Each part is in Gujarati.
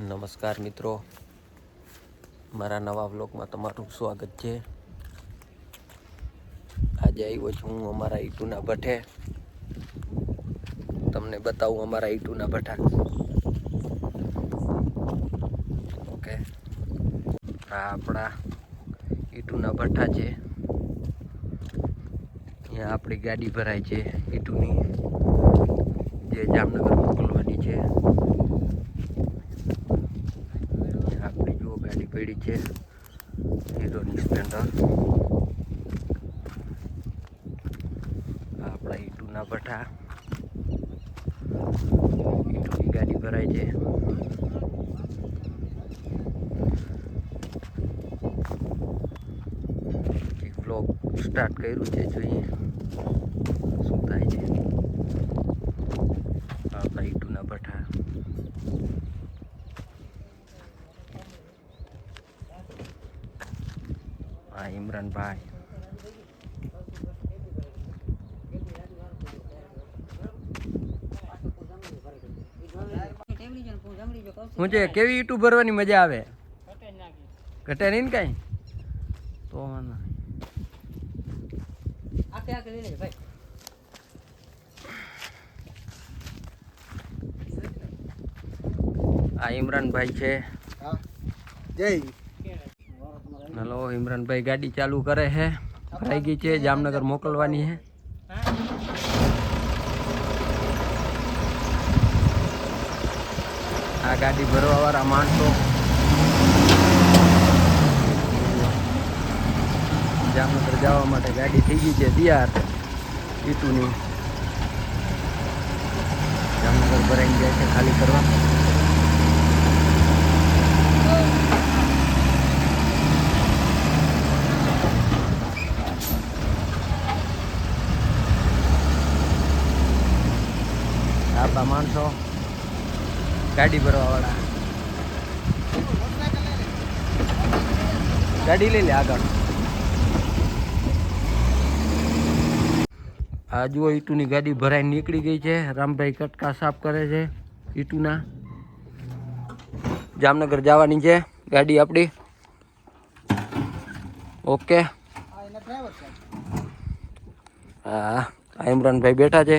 નમસ્કાર મિત્રો. મારા નવા વ્લોગમાં તમારું સ્વાગત છે. આજે આવ્યો છું હું અમારા ઈટુના ભઠ્ઠે તમને બતાવું અમારા ઈટુના ભઠ્ઠા ઓકે. આ આપણા ઈટુના ભઠ્ઠા છે. અહીંયા આપણી ગાડી ભરાય છે ઈટુની. જે જામનગર મોકલવાની છે આપણી જો છે. હીરોની સ્પ્લેન્ડર આપણા ઈટુના ભઠ્ઠા. ઈટુની ગાડી ભરાય છે. બ્લોગ સ્ટાર્ટ કર્યું છે જોઈએ. શું થાય છે? આપણા ઈટુના ભઠ્ઠા. ઇમરાનભાઈ હું છે કેવી યુટ્યુબ ભરવાની મજા આવે? ઘટે નહીં ને કાંઈ? તો. આ ઇમરાનભાઈ છે. જય. હલો, ઇમરાનભાઈ ગાડી ચાલુ કરે છે. ભરાઈ ગઈ છે, જામનગર મોકલવાની છે. આ ગાડી ભરવા વાળા માણસો. જામનગર જવા માટે ગાડી થઈ ગઈ છે તૈયાર ઈટુની. જામનગર ભરાઈ જાય છે, ખાલી કરવા. આપણા માણસો. ગાડી ભરવા વાળા ગાડી લઈ લે આગળ. આ જુઓ ઈટુની ગાડી ભરાઈ નીકળી ગઈ છે. રામભાઈ કટકા સાફ કરે છે ઈટુના. જામનગર જવાની છે ગાડી આપણી ઓકે. હા ઇમરાનભાઈ બેઠા છે.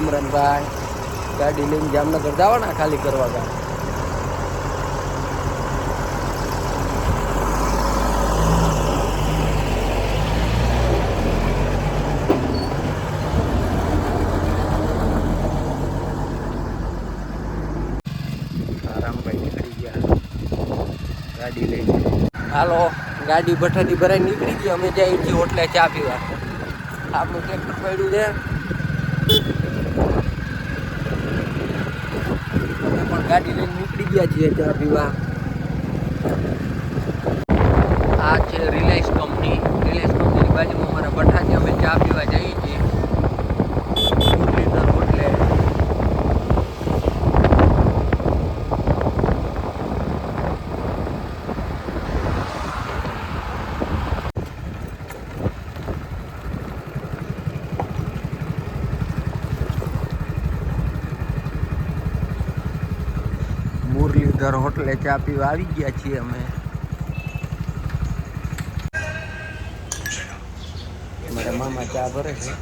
ઇમરાનભાઈ ગાડી લઈને જામનગર જવાના ખાલી કરવા ગયા રામભાઈ નીકળી ગયા. ગાડી લઈને. હાલો ગાડી ભઠ્ઠાથી ભરાઈ નીકળી ગઈ. અમે જાય એથી હોટલે ચા પીવા. આપણું ટ્રેક્ટર પડ્યું છે અમે પણ ગાડી લઈને નીકળી ગયા છીએ ચા પીવા આ છે રિલાયન્સ કંપની રિલાયન્સ કંપનીની બાજુમાં અમારા ભઠ્ઠા છે અમે ચા પીવા જઈએ છીએ મુરલીધર હોટલે મુરલીધર હોટલે ચા પીવા આવી ગયા છીએ અમે. મારા મામા ચા ભરે છે.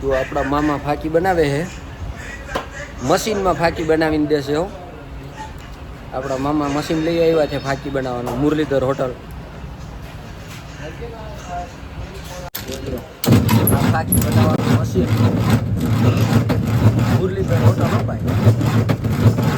તો આપણા મામા ફાકી બનાવે છે? મશીનમાં ફાકી બનાવીને દેશે હો. આપણા મામા મશીન લઈ આવ્યા છે ફાકી બનાવવાનું મુરલીધર હોટલ. ફાકી બનાવવાનું મશીન. મુરલીધર હોટલ ભાઈ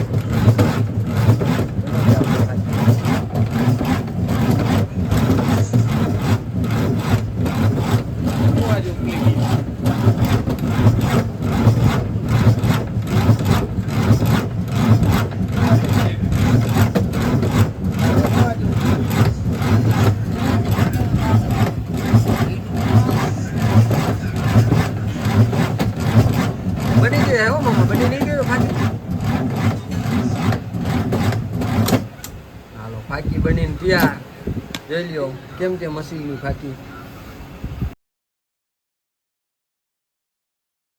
બની નહીં ગયું ફાકી. હાલો ફાકી બનીને તૈયાર જોઈ લ્યો કેમ કે મશીનની ફાકી.